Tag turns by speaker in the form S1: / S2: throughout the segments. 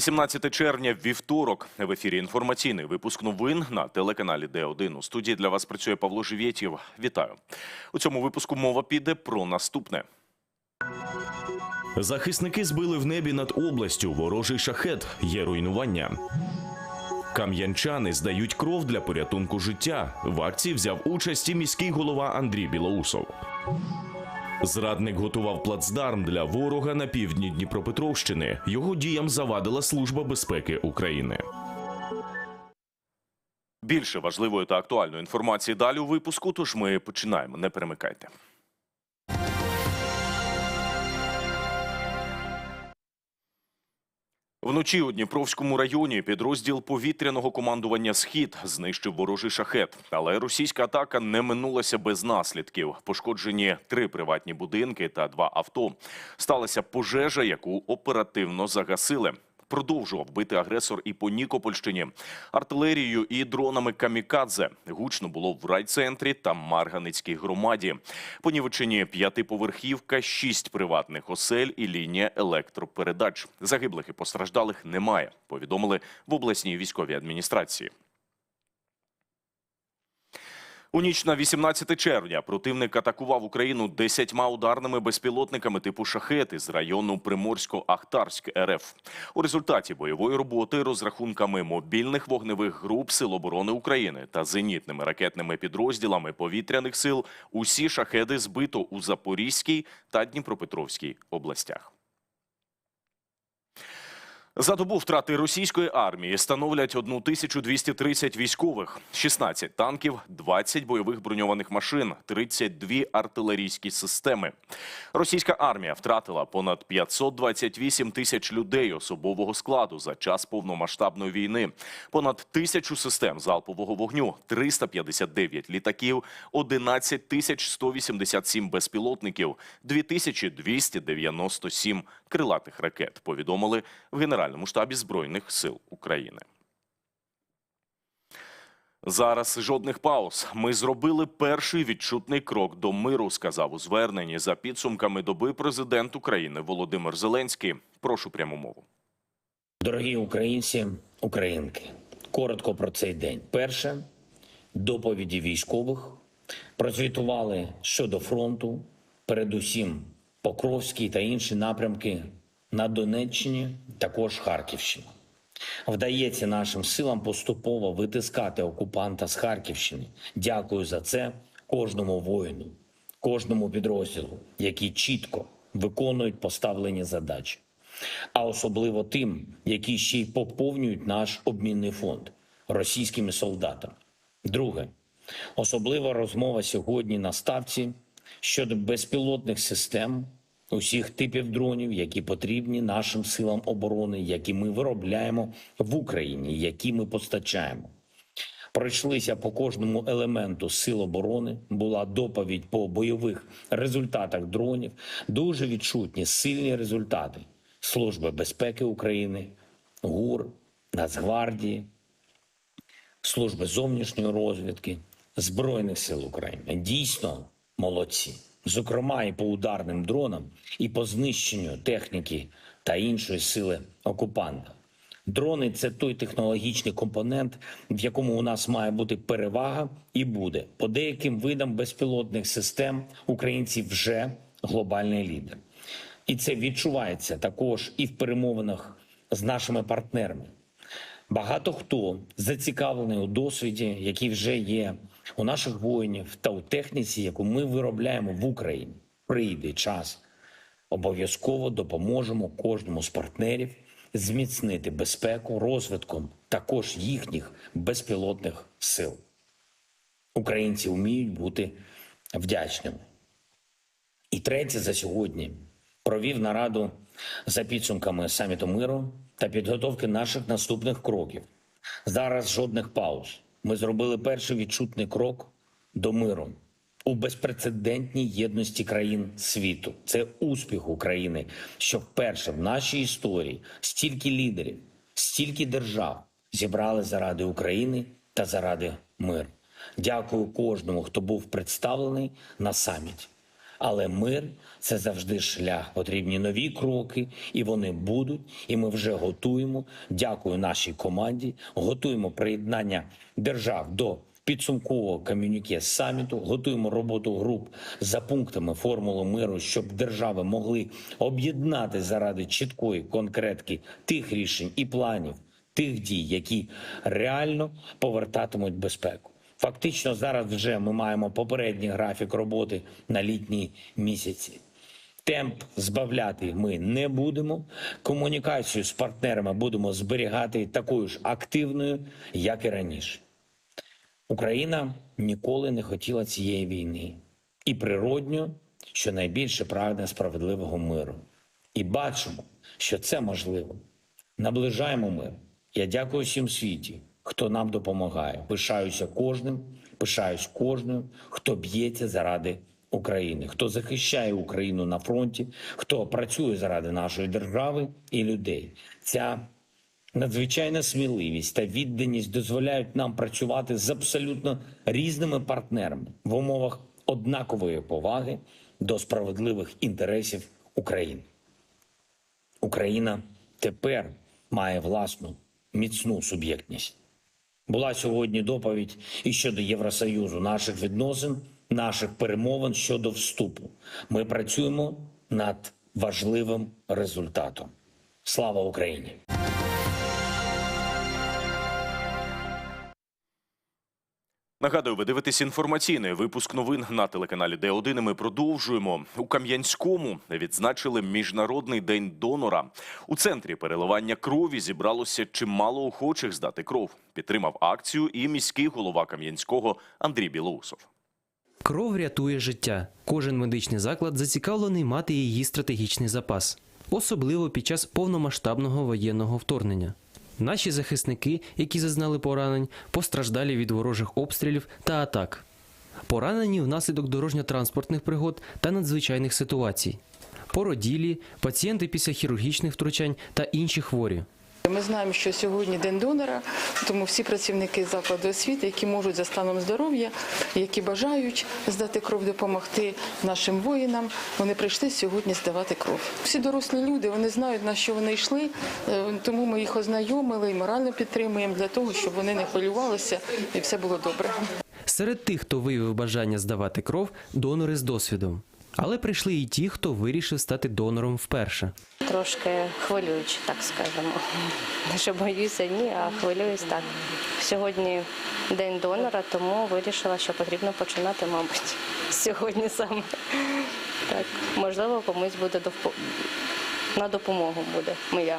S1: 18 червня, вівторок. В ефірі інформаційний випуск новин на телеканалі Д1. У студії для вас працює Павло Живєтєв. Вітаю. У цьому випуску мова піде про наступне.
S2: Захисники збили в небі над областю ворожий шахет. Є руйнування. Кам'янчани здають кров для порятунку життя. В акції взяв участь і міський голова Андрій Білоусов. Зрадник готував плацдарм для ворога на півдні Дніпропетровщини. Його діям завадила Служба безпеки України.
S1: Більше важливої та актуальної інформації далі у випуску. Тож ми починаємо. Не перемикайте. Вночі у Дніпровському районі підрозділ повітряного командування Схід знищив ворожий шахет, але російська атака не минулася без наслідків. Пошкоджені три приватні будинки та два авто. Сталася пожежа, яку оперативно загасили. Продовжував бити агресор і по Нікопольщині артилерією і дронами камікадзе. Гучно було в райцентрі та Марганицькій громаді. Понівечені п'ятиповерхівка, шість приватних осель і лінія електропередач. Загиблих і постраждалих немає. Повідомили в обласній військовій адміністрації. У ніч на 18 червня противник атакував Україну десятьма ударними безпілотниками типу шахети з району Приморсько-Ахтарськ РФ. У результаті бойової роботи розрахунками мобільних вогневих груп Сил оборони України та зенітними ракетними підрозділами повітряних сил усі шахеди збито у Запорізькій та Дніпропетровській областях. За добу втрати російської армії становлять 1230 військових, 16 танків, 20 бойових броньованих машин, 32 артилерійські системи. Російська армія втратила понад 528 тисяч людей особового складу за час повномасштабної війни, понад тисячу систем залпового вогню, 359 літаків, 11 тисяч 187 безпілотників, 2297 крилатих ракет. Повідомили в Генеральному штабі Збройних сил України. Зараз жодних пауз. Ми зробили перший відчутний крок до миру, сказав у зверненні за підсумками доби президент України Володимир Зеленський. Прошу пряму мову.
S3: Дорогі українці, українки, коротко про цей день. Перше доповіді військових прозвітували щодо фронту, передусім Покровський та інші напрямки на Донеччині, також Харківщина. Вдається нашим силам поступово витискати окупанта з Харківщини. Дякую за це кожному воїну, кожному підрозділу, які чітко виконують поставлені задачі а особливо тим, які ще й поповнюють наш обмінний фонд російськими солдатами. Друге, особлива розмова сьогодні на ставці щодо безпілотних систем усіх типів дронів, які потрібні нашим силам оборони, які ми виробляємо в Україні, які ми постачаємо. Пройшлися по кожному елементу сил оборони. Була доповідь по бойових результатах дронів. Дуже відчутні сильні результати Служби безпеки України, ГУР, Нацгвардії, Служби зовнішньої розвідки, Збройних сил України. Дійсно молодці. Зокрема, і по ударним дронам, і по знищенню техніки та іншої сили окупанта. Дрони це той технологічний компонент, в якому у нас має бути перевага, і буде по деяким видам безпілотних систем українці вже глобальний лідер. І це відчувається також і в перемовинах з нашими партнерами. Багато хто зацікавлений у досвіді, який вже є у наших воїнів та у техніці, яку ми виробляємо в Україні. Прийде час. Обов'язково допоможемо кожному з партнерів зміцнити безпеку розвитком також їхніх безпілотних сил. Українці вміють бути вдячними. І третє за сьогодні провів нараду за підсумками саміту миру та підготовки наших наступних кроків. Зараз жодних пауз. Ми зробили перший відчутний крок до миру у безпрецедентній єдності країн світу. Це успіх України, що вперше в нашій історії стільки лідерів, стільки держав зібрали заради України та заради миру. Дякую кожному, хто був представлений на саміті. Але мир це завжди шлях. Потрібні нові кроки, і вони будуть. І ми вже готуємо. Дякую нашій команді. Готуємо приєднання держав до підсумкового комюніке саміту. Готуємо роботу груп за пунктами формули миру, щоб держави могли об'єднати заради чіткої конкретки тих рішень і планів, тих дій, які реально повертатимуть безпеку. Фактично, зараз вже ми маємо попередній графік роботи на літні місяці. Темп збавляти ми не будемо. Комунікацію з партнерами будемо зберігати такою ж активною, як і раніше. Україна ніколи не хотіла цієї війни. І природньо, що найбільше прагне справедливого миру. І бачимо, що це можливо. Наближаємо мир. Я дякую всім світі, хто нам допомагає. Пишаюся кожним, пишаюсь кожним, хто б'ється заради України, хто захищає Україну на фронті, хто працює заради нашої держави і людей. Ця Надзвичайна сміливість та відданість дозволяють нам працювати з абсолютно різними партнерами в умовах однакової поваги до справедливих інтересів України. Україна тепер має власну міцну суб'єктність. Була сьогодні доповідь і щодо Євросоюзу, наших відносин, наших перемовин щодо вступу. Ми працюємо над важливим результатом. Слава Україні!
S1: Нагадую, ви дивитесь інформаційний випуск новин на телеканалі Д1. і Ми продовжуємо у Кам'янському. Відзначили міжнародний день донора. У центрі переливання крові зібралося чимало охочих здати кров. Підтримав акцію і міський голова Кам'янського Андрій Білоусов.
S4: Кров рятує життя. Кожен медичний заклад зацікавлений мати її стратегічний запас, особливо під час повномасштабного воєнного вторгнення. Наші захисники, які зазнали поранень, постраждалі від ворожих обстрілів та атак, поранені внаслідок дорожньо-транспортних пригод та надзвичайних ситуацій, породілі, пацієнти після хірургічних втручань та інші хворі.
S5: Ми знаємо, що сьогодні день донора, тому всі працівники закладу освіти, які можуть за станом здоров'я, які бажають здати кров, допомогти нашим воїнам, вони прийшли сьогодні здавати кров. Всі дорослі люди вони знають на що вони йшли, е, тому ми їх ознайомили і морально підтримуємо для того, щоб вони не хвилювалися і все було добре.
S4: Серед тих, хто виявив бажання здавати кров, донори з досвідом. Але прийшли і ті, хто вирішив стати донором вперше.
S6: Трошки хвилююче, так скажемо. Не що боюся, ні, а хвилююсь так. Сьогодні день донора, тому вирішила, що потрібно починати, мабуть, сьогодні саме. Так, можливо, комусь буде довпо- на допомогу буде моя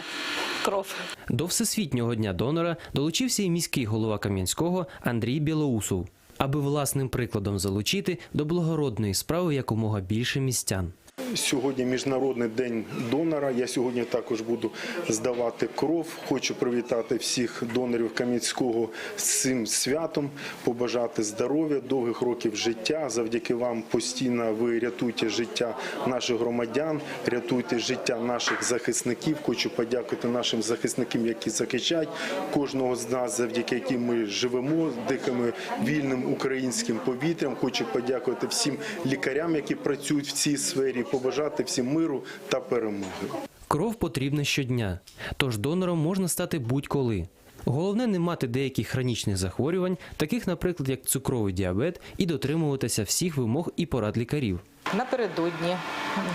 S6: кров.
S4: До Всесвітнього дня донора долучився і міський голова Кам'янського Андрій Білоусов, аби власним прикладом залучити до благородної справи якомога більше містян.
S7: Сьогодні міжнародний день донора. Я сьогодні також буду здавати кров. Хочу привітати всіх донорів Кам'янського з цим святом, побажати здоров'я, довгих років життя. Завдяки вам постійно ви рятуєте життя наших громадян, рятуєте життя наших захисників. Хочу подякувати нашим захисникам, які захищають кожного з нас, завдяки яким ми живемо, дихаємо вільним українським повітрям. Хочу подякувати всім лікарям, які працюють в цій сфері, побажати всім миру та перемоги.
S4: Кров потрібна щодня, тож донором можна стати будь-коли. Головне не мати деяких хронічних захворювань, таких, наприклад, як цукровий діабет, і дотримуватися всіх вимог і порад лікарів.
S8: Напередодні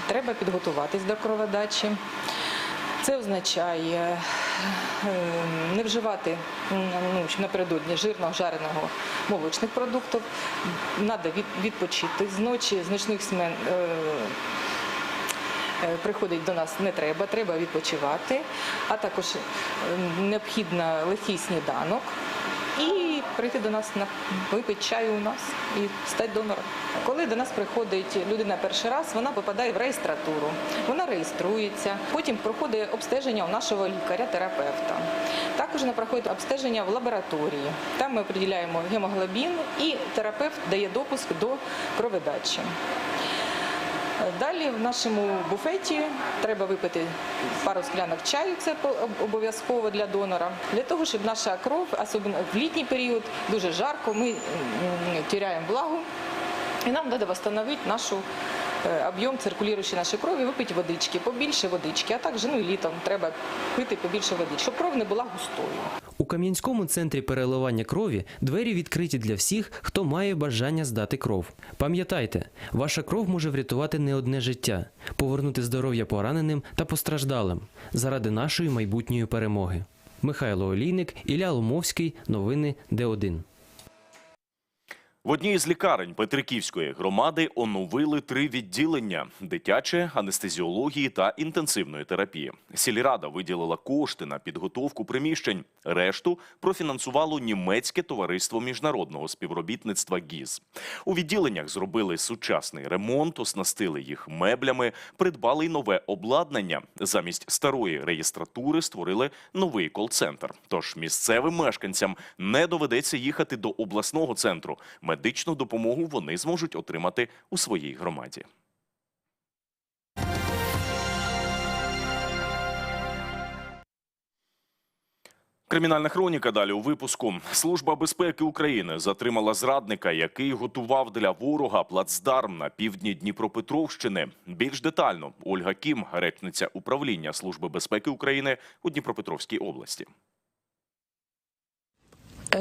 S8: треба підготуватись до кроводачі. Це означає е, не вживати ну, напередодні жирного жареного молочних продуктів. Треба відпочити з ночі, з нічних смен е, приходить до нас не треба, треба відпочивати, а також е, необхідно легкий сніданок і прийти до нас на випити чаю у нас і стати донором. Коли до нас приходить людина перший раз, вона попадає в реєстратуру. Вона реєструється, потім проходить обстеження у нашого лікаря-терапевта. Також вона проходить обстеження в лабораторії. Там ми определяємо гемоглобін і терапевт дає допуск до кроводачі. Далі в нашому буфеті треба випити пару склянок чаю, це обов'язково для донора. Для того, щоб наша кров, особливо в літній період, дуже жарко, ми тіряємо влагу, і нам треба встановити нашу е, об'єм циркулюючої нашої крові, випити водички, побільше водички, а також ну, і літом треба пити побільше води, щоб кров не була густою.
S4: У Кам'янському центрі переливання крові двері відкриті для всіх, хто має бажання здати кров. Пам'ятайте, ваша кров може врятувати не одне життя, повернути здоров'я пораненим та постраждалим заради нашої майбутньої перемоги. Михайло Олійник, Ілля Ломовський. Новини Д1.
S1: В одній з лікарень Петриківської громади оновили три відділення: дитяче, анестезіології та інтенсивної терапії. Сільрада виділила кошти на підготовку приміщень. Решту профінансувало німецьке товариство міжнародного співробітництва ГІЗ. У відділеннях зробили сучасний ремонт, оснастили їх меблями, придбали й нове обладнання. Замість старої реєстратури створили новий кол-центр. Тож місцевим мешканцям не доведеться їхати до обласного центру. Медичну допомогу вони зможуть отримати у своїй громаді. Кримінальна хроніка далі у випуску. Служба безпеки України затримала зрадника, який готував для ворога плацдарм на півдні Дніпропетровщини. Більш детально Ольга Кім, речниця управління Служби безпеки України у Дніпропетровській області.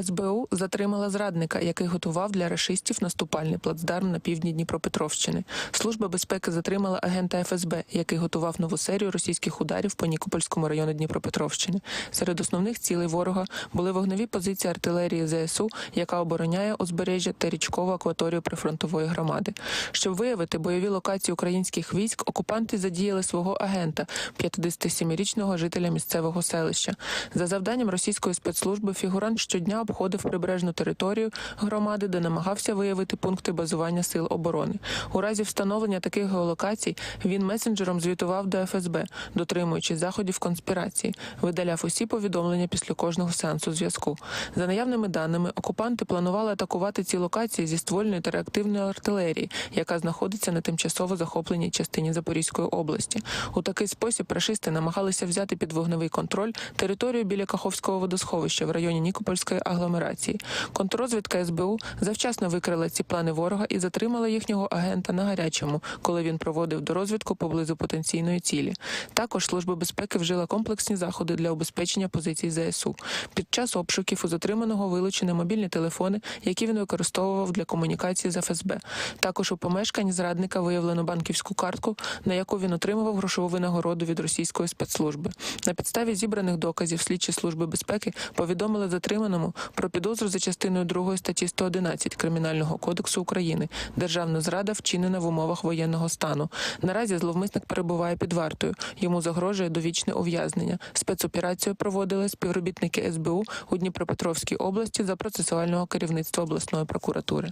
S9: СБУ затримала зрадника, який готував для рашистів наступальний плацдарм на півдні Дніпропетровщини. Служба безпеки затримала агента ФСБ, який готував нову серію російських ударів по Нікопольському району Дніпропетровщини. Серед основних цілей ворога були вогневі позиції артилерії ЗСУ, яка обороняє узбережжя та річкову акваторію прифронтової громади. Щоб виявити бойові локації українських військ, окупанти задіяли свого агента, 57-річного жителя місцевого селища. За завданням російської спецслужби фігурант щодня обходив прибережну територію громади, де намагався виявити пункти базування сил оборони. У разі встановлення таких геолокацій він месенджером звітував до ФСБ, дотримуючись заходів конспірації, видаляв усі повідомлення після кожного сеансу зв'язку. За наявними даними, окупанти планували атакувати ці локації зі ствольної та реактивної артилерії, яка знаходиться на тимчасово захопленій частині Запорізької області. У такий спосіб рашисти намагалися взяти під вогневий контроль територію біля Каховського водосховища в районі Нікопольської агломерації. Контррозвідка СБУ завчасно викрила ці плани ворога і затримала їхнього агента на гарячому, коли він проводив дорозвідку поблизу потенційної цілі. Також служба безпеки вжила комплексні заходи для убезпечення позицій ЗСУ. Під час обшуків у затриманого вилучені мобільні телефони, які він використовував для комунікації з ФСБ. Також у помешканні зрадника виявлено банківську картку, на яку він отримував грошову винагороду від російської спецслужби. На підставі зібраних доказів слідчі служби безпеки повідомили затриманому про підозру за частиною 2 статті 111 Кримінального кодексу України. Державна зрада вчинена в умовах воєнного стану. Наразі зловмисник перебуває під вартою. Йому загрожує довічне ув'язнення. Спецоперацію проводили співробітники СБУ у Дніпропетровській області за процесуального керівництва обласної прокуратури.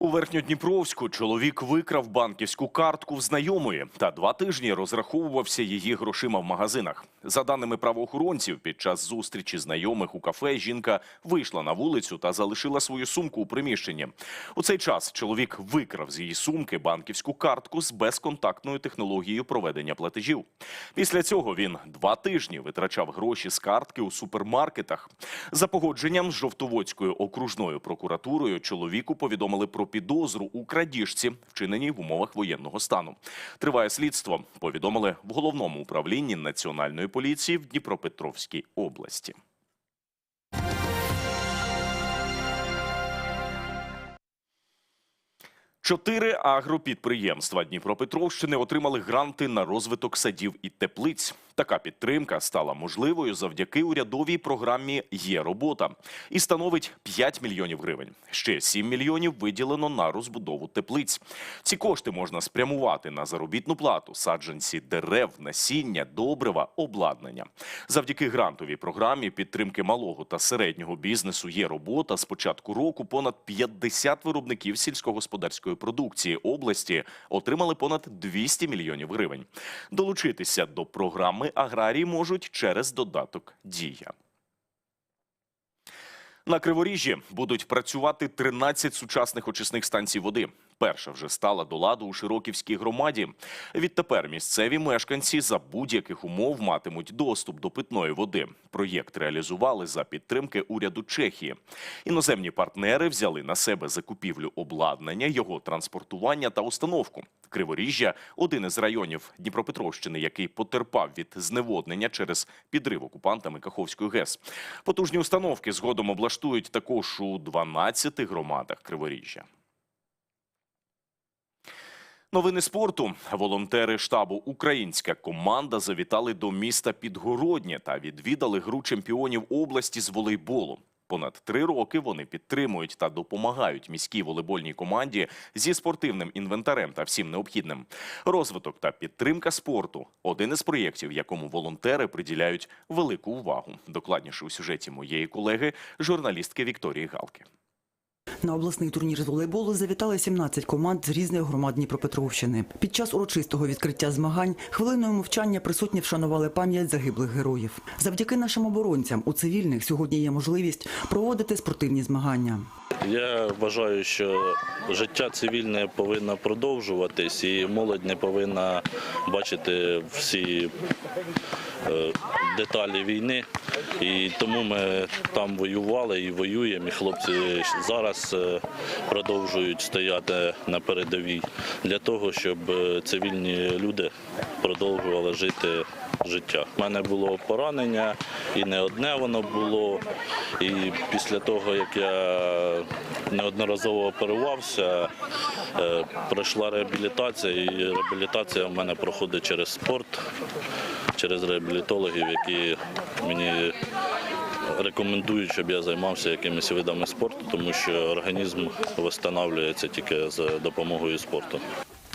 S1: У Верхньодніпровську чоловік викрав банківську картку в знайомої та два тижні розраховувався її грошима в магазинах. За даними правоохоронців, під час зустрічі знайомих у кафе жінка вийшла на вулицю та залишила свою сумку у приміщенні. У цей час чоловік викрав з її сумки банківську картку з безконтактною технологією проведення платежів. Після цього він два тижні витрачав гроші з картки у супермаркетах. За погодженням з Жовтоводською окружною прокуратурою чоловіку повідомили про підозру у крадіжці, вчиненій в умовах воєнного стану. Триває слідство. Повідомили в головному управлінні національної поліції в Дніпропетровській області. Чотири агропідприємства Дніпропетровщини отримали гранти на розвиток садів і теплиць. Така підтримка стала можливою завдяки урядовій програмі Є робота і становить 5 мільйонів гривень. Ще 7 мільйонів виділено на розбудову теплиць. Ці кошти можна спрямувати на заробітну плату, саджанці дерев, насіння, добрива, обладнання. Завдяки грантовій програмі підтримки малого та середнього бізнесу є робота. З початку року понад 50 виробників сільськогосподарської продукції області отримали понад 200 мільйонів гривень. Долучитися до програми аграрії можуть через додаток Дія. На Криворіжжі будуть працювати 13 сучасних очисних станцій води. Перша вже стала до ладу у Широківській громаді. Відтепер місцеві мешканці за будь-яких умов матимуть доступ до питної води. Проєкт реалізували за підтримки уряду Чехії. Іноземні партнери взяли на себе закупівлю обладнання, його транспортування та установку. Криворіжжя один із районів Дніпропетровщини, який потерпав від зневоднення через підрив окупантами Каховської ГЕС. Потужні установки згодом облаштують також у 12 громадах Криворіжжя. Новини спорту. Волонтери штабу Українська команда завітали до міста Підгороднє та відвідали гру чемпіонів області з волейболу. Понад три роки вони підтримують та допомагають міській волейбольній команді зі спортивним інвентарем та всім необхідним. Розвиток та підтримка спорту один із проєктів, якому волонтери приділяють велику увагу. Докладніше у сюжеті моєї колеги, журналістки Вікторії Галки.
S10: На обласний турнір з волейболу завітали 17 команд з різних громад Дніпропетровщини. Під час урочистого відкриття змагань хвилиною мовчання присутні вшанували пам'ять загиблих героїв. Завдяки нашим оборонцям у цивільних сьогодні є можливість проводити спортивні змагання.
S11: Я вважаю, що життя цивільне повинно продовжуватись, і молодь не повинна бачити всі е, деталі війни. І тому ми там воювали і воюємо. І хлопці зараз е, продовжують стояти на передовій для того, щоб е, цивільні люди продовжували жити життя. У мене було поранення, і не одне воно було. І після того, як я неодноразово оперувався, е, пройшла реабілітація, і реабілітація в мене проходить через спорт, через реабілітологів, які мені рекомендують, щоб я займався якимись видами спорту, тому що організм встановлюється тільки за допомогою спорту.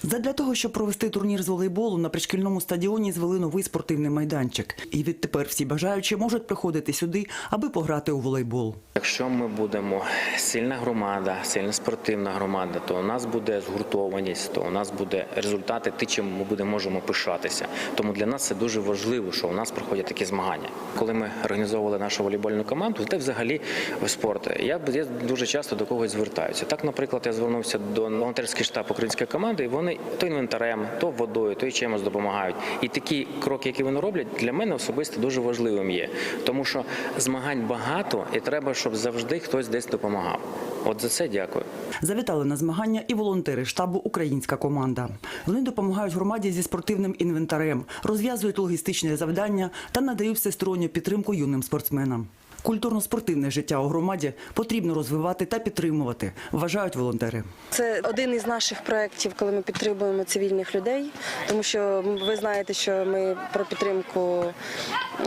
S10: Задля того, щоб провести турнір з волейболу на пришкільному стадіоні звели новий спортивний майданчик. І відтепер всі бажаючі можуть приходити сюди, аби пограти у волейбол.
S12: Якщо ми будемо сильна громада, сильна спортивна громада, то у нас буде згуртованість, то у нас буде результати, ті, чим ми будемо можемо пишатися. Тому для нас це дуже важливо, що у нас проходять такі змагання. Коли ми організовували нашу волейбольну команду, та взагалі в спорт, я, я дуже часто до когось звертаюся. Так, наприклад, я звернувся до волонтерський штаб української команди, і вони то інвентарем, то водою, то й чимось допомагають. І такі кроки, які вони роблять, для мене особисто дуже важливим є, тому що змагань багато, і треба, щоб завжди хтось десь допомагав. От за це дякую.
S10: Завітали на змагання і волонтери штабу Українська команда. Вони допомагають громаді зі спортивним інвентарем, розв'язують логістичні завдання та надають всесторонню підтримку юним спортсменам. Культурно-спортивне життя у громаді потрібно розвивати та підтримувати, вважають волонтери.
S13: Це один із наших проєктів, коли ми підтримуємо цивільних людей, тому що ви знаєте, що ми про підтримку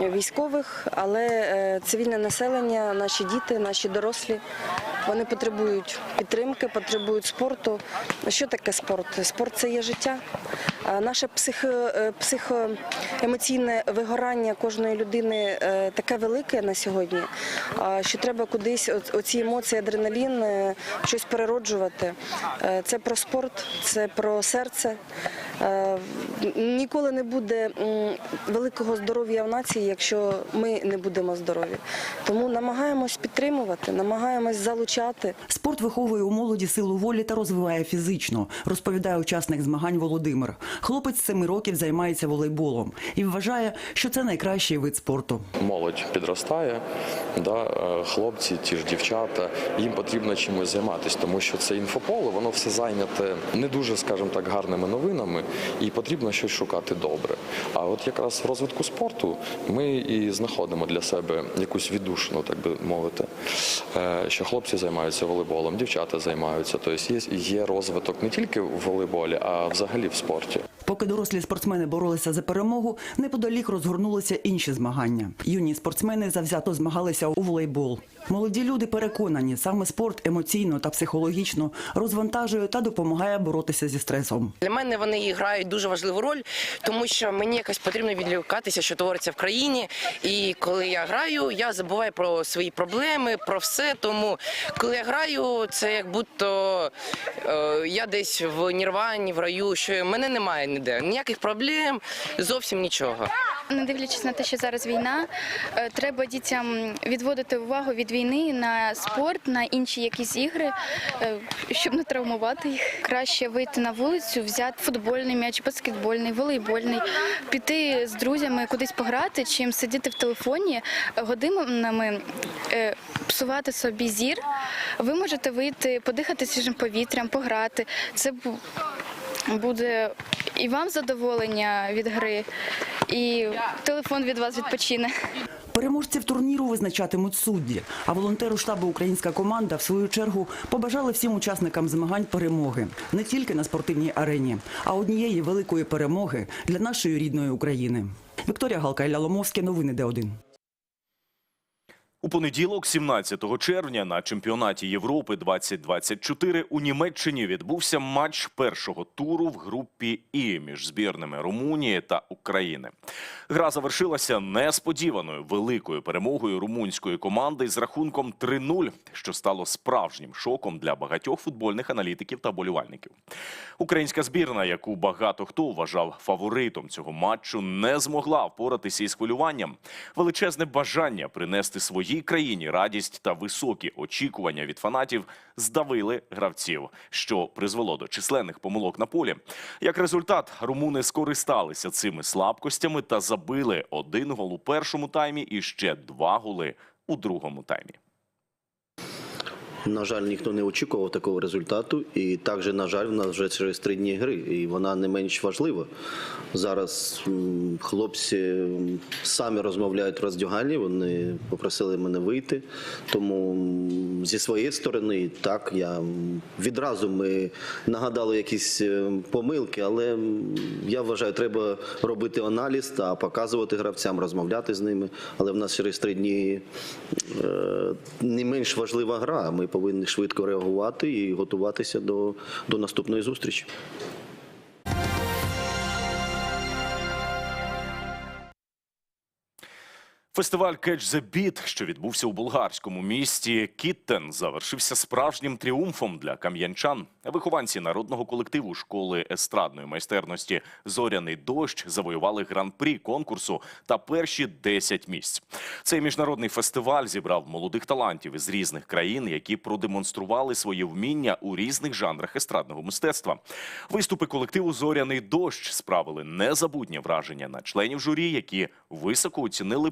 S13: військових, але е, цивільне населення, наші діти, наші дорослі, вони потребують підтримки, потребують спорту. Що таке спорт? Спорт це є життя. Наше е, психоемоційне вигорання кожної людини е, таке велике на сьогодні, що треба кудись оці емоції, адреналін, е, щось перероджувати. Це про спорт, це про серце. Ніколи не буде великого здоров'я в нації, якщо ми не будемо здорові. Тому намагаємось підтримувати, намагаємось залучати.
S10: Спорт виховує у молоді силу волі та розвиває фізично, розповідає учасник змагань Володимир. Хлопець семи років займається волейболом і вважає, що це найкращий вид спорту.
S14: молодь підростає, да, е, хлопці, ті ж дівчата, їм потрібно чимось займатися, тому що це інфополе, воно все зайняте не дуже, скажімо так, гарними новинами, і потрібно щось шукати добре. А от якраз в розвитку спорту ми і знаходимо для себе якусь віддушину, так би мовити, е, що хлопці займаються волейболом, дівчата займаються. Тобто є, є розвиток не тільки в волейболі, а взагалі в спорті.
S10: Поки дорослі спортсмени боролися за перемогу, неподалік розгорнулися інші змагання. Юні спортсмени завзято змагалися у волейбол. Молоді люди переконані, саме спорт емоційно та психологічно розвантажує та допомагає боротися зі стресом.
S15: Для мене вони грають дуже важливу роль, тому що мені якось потрібно відлікатися, що твориться в країні. І коли я граю, я забуваю про свої проблеми, про все. Тому коли я граю, це як будто е, я десь в Нірвані, в раю, що мене немає ніде. Ніяких проблем, зовсім нічого.
S16: Не дивлячись на те, що зараз війна, е, треба дітям відводити увагу від війни на спорт, на інші якісь ігри, е, щоб не травмувати їх. Краще вийти на вулицю, взяти футбольний м'яч, баскетбольний, волейбольний, піти з друзями кудись пограти, чим сидіти в телефоні годинами, е, псувати собі зір. Ви можете вийти, подихати свіжим повітрям, пограти. Це буде і вам задоволення від гри, і телефон від вас відпочине.
S10: Переможців турніру визначатимуть судді. А волонтеру штабу Українська команда в свою чергу побажали всім учасникам змагань перемоги не тільки на спортивній арені, а однієї великої перемоги для нашої рідної України. Вікторія Галка Ілля Ломовське, новини Д1.
S1: У понеділок, 17 червня, на чемпіонаті Європи 2024 у Німеччині відбувся матч першого туру в групі І між збірними Румунії та України. Гра завершилася несподіваною великою перемогою румунської команди з рахунком 3-0, що стало справжнім шоком для багатьох футбольних аналітиків та болівальників. Українська збірна, яку багато хто вважав фаворитом цього матчу, не змогла впоратися із хвилюванням. Величезне бажання принести своїй країні радість та високі очікування від фанатів здавили гравців, що призвело до численних помилок на полі. Як результат, румуни скористалися цими слабкостями та забили один гол у першому таймі і ще два голи у другому таймі.
S17: На жаль, ніхто не очікував такого результату, і також, на жаль, в нас вже через три дні гри, і вона не менш важлива. Зараз хлопці самі розмовляють в роздягальні, вони попросили мене вийти. Тому зі своєї сторони, так я відразу ми нагадали якісь е, помилки, але я вважаю, треба робити аналіз та показувати гравцям, розмовляти з ними. Але в нас через три дні е, не менш важлива гра. Ми повинні швидко реагувати і готуватися до, до наступної зустрічі.
S1: Фестиваль Catch the Beat, що відбувся у болгарському місті Кіттен, завершився справжнім тріумфом для кам'янчан. Вихованці народного колективу школи естрадної майстерності Зоряний дощ завоювали гран-прі конкурсу та перші 10 місць. Цей міжнародний фестиваль зібрав молодих талантів із різних країн, які продемонстрували свої вміння у різних жанрах естрадного мистецтва. Виступи колективу Зоряний дощ справили незабутнє враження на членів журі, які високо оцінили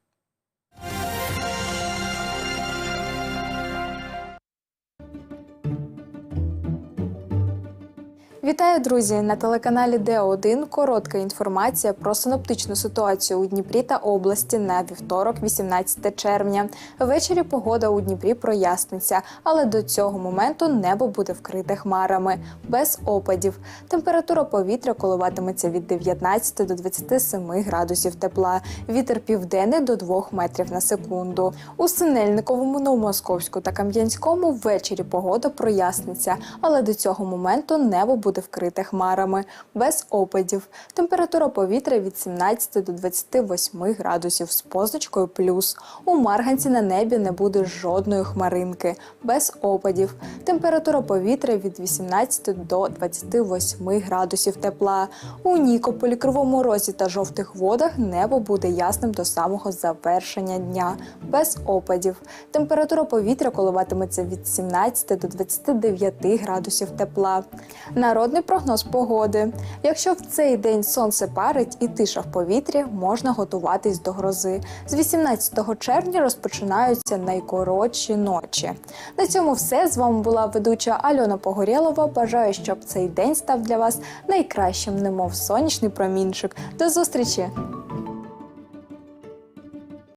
S18: Вітаю, друзі! На телеканалі Д1 коротка інформація про синоптичну ситуацію у Дніпрі та області на вівторок, 18 червня. Ввечері погода у Дніпрі проясниться, але до цього моменту небо буде вкрите хмарами, без опадів. Температура повітря коливатиметься від 19 до 27 градусів тепла. Вітер південний до 2 метрів на секунду. У Синельниковому, Новомосковську та Кам'янському ввечері погода проясниться, але до цього моменту небо буде вкрите хмарами, без опадів. Температура повітря від 17 до 28 градусів з позначкою плюс. У Марганці на небі не буде жодної хмаринки, без опадів. Температура повітря від 18 до 28 градусів тепла. У Нікополі, Кривому Розі та жовтих водах небо буде ясним до самого завершення дня, без опадів. Температура повітря коливатиметься від 17 до 29 градусів тепла. Народний прогноз погоди. Якщо в цей день сонце парить і тиша в повітрі, можна готуватись до грози. З 18 червня розпочинаються найкоротші ночі. На цьому все. З вами була ведуча Альона Погорєлова. Бажаю, щоб цей день став для вас найкращим, немов сонячний промінчик. До зустрічі!